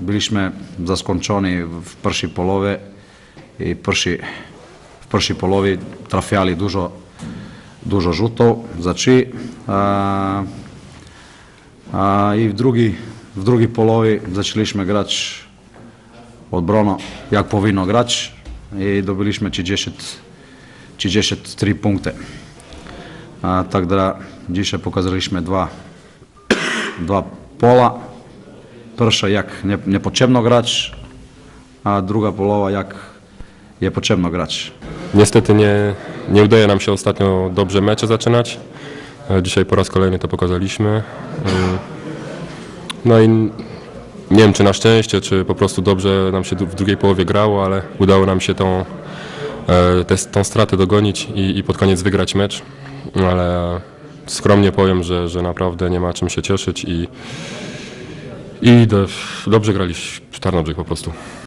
byliśmy zaskoczeni w pierwszej połowie i pierwszy, w pierwszej połowie trafiali dużo, dużo rzutów za. A, a i w drugiej, w drugiej połowie zaczęliśmy grać odbrono, jak powinno grać i dobyliśmy 30, 33 punkty. A, tak da dzisiaj pokazaliśmy dwa, dwa pola. Pierwsze jak nie, nie potrzebno grać, a druga połowa jak je potrzebno grać. Niestety nie, nie udaje nam się ostatnio dobrze mecze zaczynać. E, Dzisiaj po raz kolejny to pokazaliśmy. Mm. No i nie wiem, czy na szczęście, czy po prostu dobrze nam się w drugiej połowie grało, ale udało nam się tą, e, tę- tą stratę dogonić i, i pod koniec wygrać mecz. Ale skromnie powiem, że, że naprawdę nie ma czym się cieszyć i, i do, dobrze grali w Tarnobrzeg po prostu.